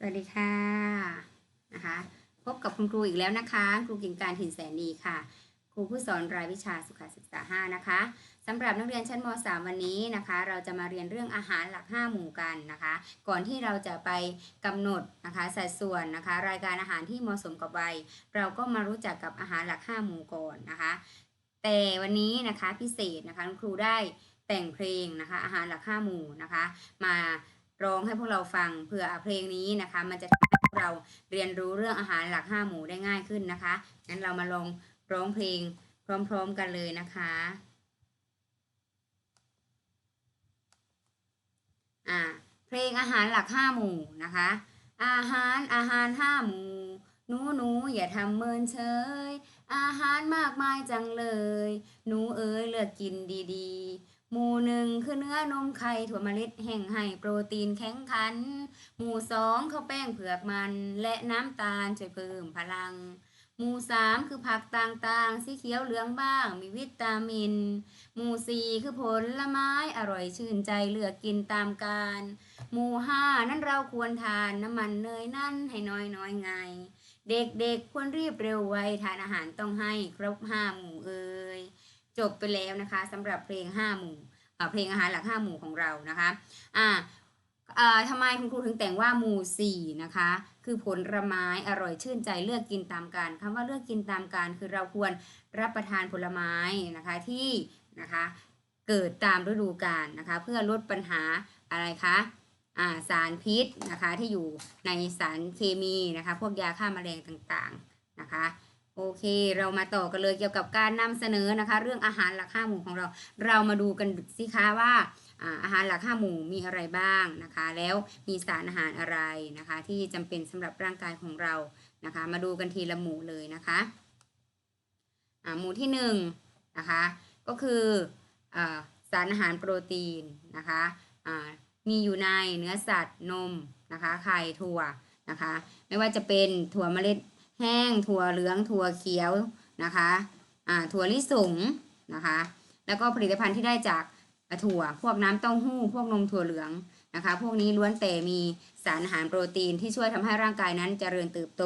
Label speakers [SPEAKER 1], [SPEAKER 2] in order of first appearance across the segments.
[SPEAKER 1] สวัสดีค่ะนะคะพบกับคุณครูอีกแล้วนะคะ ครูกิ่งการถิ่นแสนดีค่ะ ครูผู้สอนรายวิชาสุขศึกษา 5 นะคะสำหรับนักเรียนชั้นม .3 วันนี้นะคะ เราจะมาเรียนเรื่องอาหารหลัก 5 หมู่กันนะคะ ก่อนที่เราจะไปกำหนดนะคะสัดส่วนนะคะ รายการอาหารที่เหมาะสมกับวัยเราก็มารู้จักกับอาหารหลัก 5 หมู่ก่อนนะคะ แต่วันนี้นะคะพิเศษนะคะคุณครูได้แต่งเพลงนะคะอาหารหลัก 5 หมู่นะคะ มา ร้องให้พวกเราฟังเผื่อเพลงนี้นะคะ มันจะทำให้พวกเราเรียนรู้เรื่องอาหารหลัก5หมู่ได้ง่ายขึ้นนะคะงั้นเรามาลองร้องเพลงพร้อมๆกันเลยนะคะอ่าเพลงอาหารหลัก5หมู่นะคะ อาหารอาหารห้าหมู่หนูหนูอย่าทำเมินเฉย อาหารมากมายจังเลย หนูเอ๋ยเลือกกินดีๆ หมู่หนึ่งคือเนื้อนมไข่ถั่วเมล็ดแห้งให้โปรตีนแข็งขัน หมู่สองข้าวแป้งเผือกมันและน้ำตาลช่วยเพิ่มพลัง หมู่สามคือผักต่างๆ สีเขียวเหลืองบ้าง มีวิตามิน หมู่สี่คือผลไม้อร่อยชื่นใจเลือกกินตามการ หมู่ห้านั้นเราควรทานน้ำมันเนยนั่นให้น้อยน้อยไง เด็กๆควรรีบเร็วไวทานอาหารต้องให้ครบห้าหมู่เอ่ย จบไปแล้วนะคะสำหรับเพลงห้าหมู่เพลงอาหารหลักห้าหมู่ของเรานะคะอ่าทำไมคุณครูถึงแต่งว่าหมู่สี่นะคะ คือผลไม้อร่อยชื่นใจเลือกกินตามการคำว่าเลือกกินตามการคือเราควรรับประทานผลไม้นะคะที่นะคะเกิดตามฤดูกาลนะคะ เพื่อลดปัญหาอะไรคะาสารพิษนะคะที่อยู่ในสารเคมีนะคะ พวกยาฆ่าแมลงต่างๆนะคะ โอเค เรามาต่อกันเลยเกี่ยวกับการนำเสนอนะคะ เรื่องอาหารหลักห้าหมู่ของเรา เรามาดูกันสิคะว่าอาหารหลักห้าหมู่มีอะไรบ้างนะคะ แล้วมีสารอาหารอะไรนะคะ ที่จำเป็นสำหรับร่างกายของเรานะคะ มาดูกันทีละหมู่เลยนะคะหมู่ที่หนึ่งนะคะก็คืออสารอาหารโปรตีนนะคะมีอยู่ในเนื้อสัตว์นมนะคะไข่ถั่วนะคะ ไม่ว่าจะเป็นถั่วเมล็ด แห้ง ถั่วเหลือง ถั่วเขียวนะคะอ่าถั่วลิสงนะคะ แล้วก็ผลิตภัณฑ์ที่ได้จากถั่ว พวกน้ำเต้าหู้ พวกนมถั่วเหลืองนะคะ พวกนี้ล้วนแต่มีสารอาหารโปรตีนที่ช่วยทำให้ร่างกายนั้นเจริญเติบโต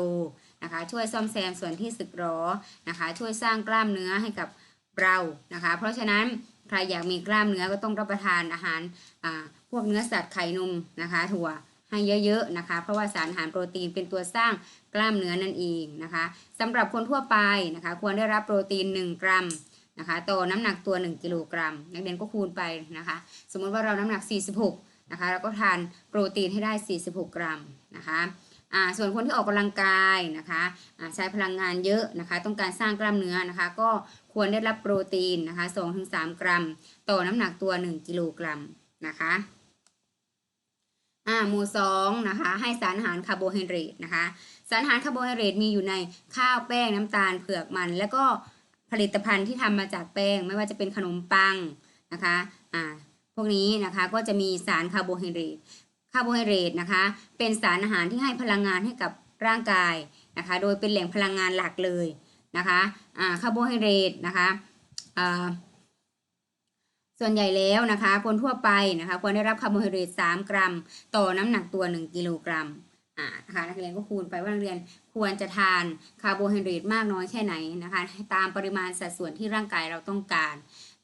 [SPEAKER 1] นะคะ ช่วยซ่อมแซมส่วนที่สึกหรอนะคะ ช่วยสร้างกล้ามเนื้อให้กับเรานะคะ เพราะฉะนั้นใครอยากมีกล้ามเนื้อก็ต้องรับประทานอาหารอ่าพวกเนื้อสัตว์ไข่นมนะคะ ถั่วให้เยอะๆนะคะ เพราะว่าสารอาหารโปรตีนเป็นตัวสร้าง กล้ามเนื้อนั่นเองนะคะสำหรับคนทั่วไปนะคะควรได้รับโปรตีน 1 กรัมนะคะต่อน้ำหนักตัว 1 กิโลกรัม นักเรียนก็คูณไปนะคะสมมติว่าเราน้ำหนัก 46นะคะเราก็ทานโปรตีนให้ได้ 46 กรัมนะคะอ่าส่วนคนที่ออกกำลังกายนะคะใช้พลังงานเยอะนะคะ ต้องการสร้างกล้ามเนื้อนะคะ ก็ควรได้รับโปรตีนนะคะ2-3 กรัม ต่อน้ำหนักตัว 1 กิโลกรัมนะคะอ่าหมู่สองนะคะให้สารอาหารคาร์โบไฮเดรตนะคะ สารอาหารคาร์โบไฮเดรตมีอยู่ในข้าวแป้งน้ำตาลเผือกมัน แล้วก็ผลิตภัณฑ์ที่ทำมาจากแป้ง ไม่ว่าจะเป็นขนมปังนะคะอ่าพวกนี้นะคะก็จะมีสารคาร์โบไฮเดรตคาร์โบไฮเดรตนะคะเป็นสารอาหารที่ให้พลังงานให้กับร่างกายนะคะโดยเป็นแหล่งพลังงานหลักเลยนะคะอ่าคาร์โบไฮเดรตนะคะอ่าส่วนใหญ่แล้วนะคะคนทั่วไปนะคะควรได้รับคาร์โบไฮเดรต3 กรัม ต่อน้ำหนักตัว 1 กิโลกรัม อ่านะคะนักเรียนก็คูณไปว่านักเรียนควรจะทานคาร์โบไฮเดรตมากน้อยแค่ไหนนะคะตามปริมาณสัดส่วนที่ร่างกายเราต้องการ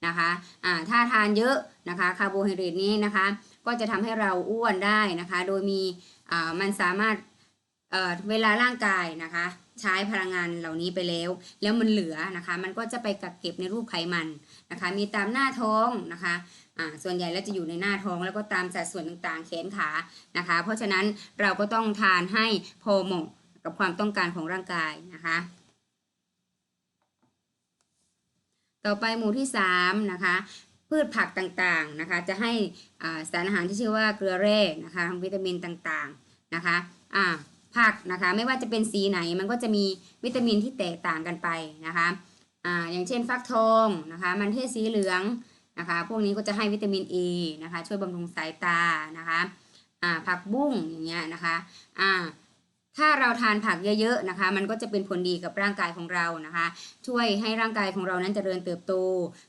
[SPEAKER 1] นะคะอ่าถ้าทานเยอะนะคะคาร์โบไฮเดรตนี้นะคะก็จะทำให้เราอ้วนได้นะคะ โดยมีอ่ามันสามารถเอ่อเวลาร่างกายนะคะ ใช้พลังงานเหล่านี้ไปแล้ว แล้วมันเหลือนะคะ มันก็จะไปกักเก็บในรูปไขมันนะคะ มีตามหน้าท้องนะคะส่วนใหญ่แล้วจะอยู่ในหน้าท้องแล้วก็ตามสัดส่วนต่างๆ แขนขานะคะ เพราะฉะนั้นเราก็ต้องทานให้พอเหมาะกับความต้องการของร่างกายนะคะ ต่อไปหมู่ที่3นะคะพืชผักต่างๆนะคะจะให้สารอาหารที่ชื่อว่าเกลือแร่นะคะวิตามินต่างๆนะคะอ่า ผักนะคะ ไม่ว่าจะเป็นสีไหนมันก็จะมีวิตามินที่แตกต่างกันไปนะคะอ่าอย่างเช่นฟักทองนะคะ มันเทศสีเหลืองนะคะ พวกนี้ก็จะให้วิตามิน A นะคะ ช่วยบำรุงสายตานะคะอ่าผักบุ้งอย่างเงี้ยนะคะอ่าถ้าเราทานผักเยอะๆนะคะ มันก็จะเป็นผลดีกับร่างกายของเรานะคะ ช่วยให้ร่างกายของเรานั้นเจริญเติบโต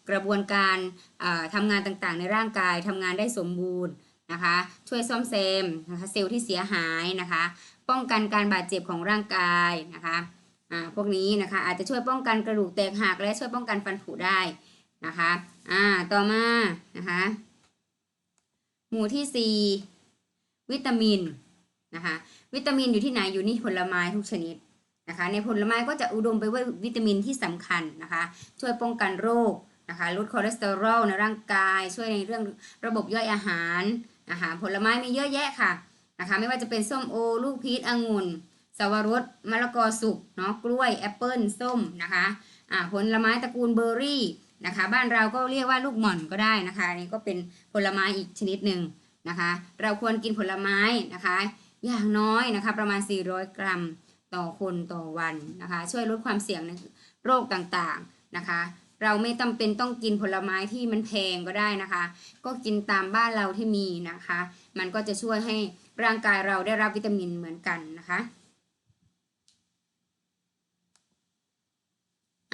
[SPEAKER 1] กระบวนการอ่าทำงานต่างๆ ในร่างกายทำงานได้สมบูรณ์นะคะ ช่วยซ่อมแซมนะคะเซลล์ที่เสียหายนะคะ ป้องกันการบาดเจ็บของร่างกายนะคะอ่าพวกนี้นะคะอาจจะช่วยป้องกันกระดูกแตกหักและช่วยป้องกันฟันผุได้นะคะอ่าต่อมานะคะหมู่ที่สี่วิตามินนะคะวิตามินอยู่ที่ไหนอยู่นี่ผลไม้ทุกชนิดนะคะในผลไม้ก็จะอุดมไปด้วยวิตามินที่สำคัญนะคะช่วยป้องกันโรคนะคะลดคอเลสเตอรอลในร่างกาย ช่วยในเรื่องระบบย่อยอาหารนะคะผลไม้มีเยอะแยะค่ะ นะคะ ไม่ว่าจะเป็นส้มโอ ลูกพีชองุ่นสวรสมะละกอสุกเนาะกล้วยแอปเปิลส้มนะคะอ่าผลไม้ตระกูลเบอร์รี่นะคะบ้านเราก็เรียกว่าลูกหม่อนก็ได้นะคะนี่ก็เป็นผลไม้อีกชนิดหนึ่งนะคะ เราควรกินผลไม้นะคะ อย่างน้อยนะคะประมาณ 400 กรัมต่อคนต่อวันนะคะ ช่วยลดความเสี่ยงในโรคต่างๆนะคะ เราไม่จำเป็นต้องกินผลไม้ที่มันแพงก็ได้นะคะ ก็กินตามบ้านเราที่มีนะคะ มันก็จะช่วยให้ร่างกายเราได้รับวิตามินเหมือนกันนะคะ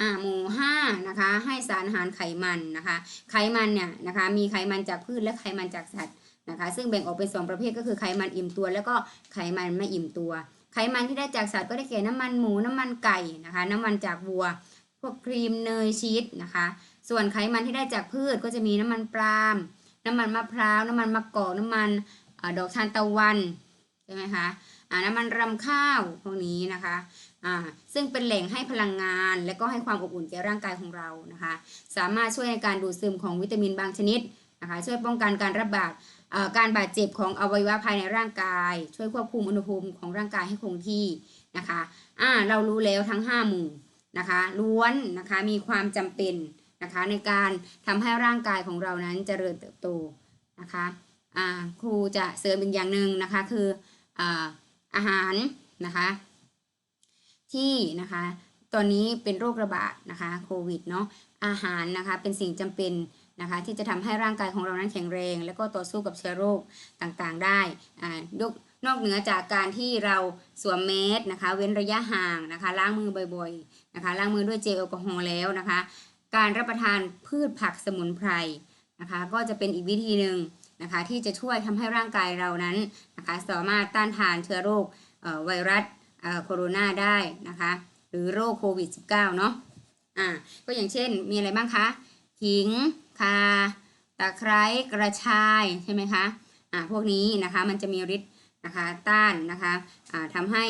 [SPEAKER 1] อ่าหมู่ห้านะคะให้สารอาหารไขมันนะคะ ไขมันเนี่ยนะคะ มีไขมันจากพืชและไขมันจากสัตว์นะคะ ซึ่งแบ่งออกเป็นสองประเภทก็คือไขมันอิ่มตัว แล้วก็ไขมันไม่อิ่มตัว ไขมันที่ได้จากสัตว์ก็ได้แก่น้ำมันหมูน้ำมันไก่นะคะ น้ำมันจากวัว วกครีมเนยชีสนะคะ ส่วนไขมันที่ได้จากพืชก็จะมีน้ำมันปาล์มน้ำมันมะพร้าวน้ำมันมะกอกน้ำมันอดอกทานตะวันใช่ไหมคะน้ำมันรำข้าวพวกนี้นะคะซึ่งเป็นแหล่งให้พลังงาน และก็ให้ความอบอุ่นแก่ร่างกายของเรานะคะ สามารถช่วยในการดูดซึมของวิตามินบางชนิดนะคะ ช่วยป้องกันการระบาดการบาดเจ็บของอวัยวะภายในร่างกาย ช่วยควบคุมอุณหภูมิของร่างกายให้คงที่นะคะอ่าเรารู้แล้วทั้ง 5 หมู่ นะคะล้วนนะคะมีความจำเป็นนะคะในการทำให้ร่างกายของเรานั้นเจริญเติบโตนะคะครูจะเสริมอีกอย่างหนึ่งนะคะคืออาอาหารนะคะที่นะคะตอนนี้เป็นโรคระบาดนะคะโควิดเนาะอาหารนะคะเป็นสิ่งจำเป็นนะคะที่จะทำให้ร่างกายของเรานั้นแข็งแรง และก็ต่อสู้กับเชื้อโรคต่างๆได้ยก นอกเหนือจากการที่เราสวมแมสนะคะ เว้นระยะห่างนะคะล้างมือบ่อยๆนะคะล้างมือด้วยเจลแอลกอฮอล์แล้วนะคะ การรับประทานพืชผักสมุนไพรนะคะ ก็จะเป็นอีกวิธีหนึ่งนะคะที่จะช่วยทำให้ร่างกายเรานั้นนะคะสามารถต้านทานเชื้อโรคเอ่อไวรัสเอ่อโคโรนาได้นะคะหรือโรคโควิด -19 เนาะอ่าก็อย่างเช่นมีอะไรบ้างคะขิงข่าตะไคร้กระชายใช่ไหมคะอ่าพวกนี้นะคะมันจะมีฤทธิ์ นะคะต้านนะคะอ่าทำให้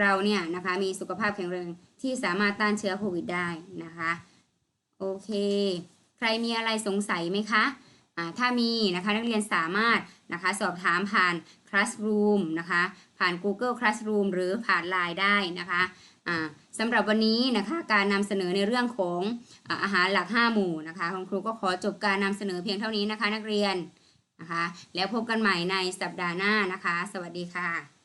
[SPEAKER 1] เราเนี่ยนะคะมีสุขภาพแข็งแรงที่สามารถต้านเชื้อโควิดได้นะคะโอเค ใครมีอะไรสงสัยไหมคะถ้ามีนะคะนักเรียนสามารถนะคะสอบถามผ่าน Classroom นะคะผ่าน Google Classroom หรือผ่าน Line ได้นะคะสำหรับวันนี้นะคะการนำเสนอในเรื่องของอาอาหารหลัก 5 หมู่นะคะคุณครูก็ขอจบการนำเสนอเพียงเท่านี้นะคะนักเรียน นะคะ แล้วพบกันใหม่ในสัปดาห์หน้านะคะ สวัสดีค่ะ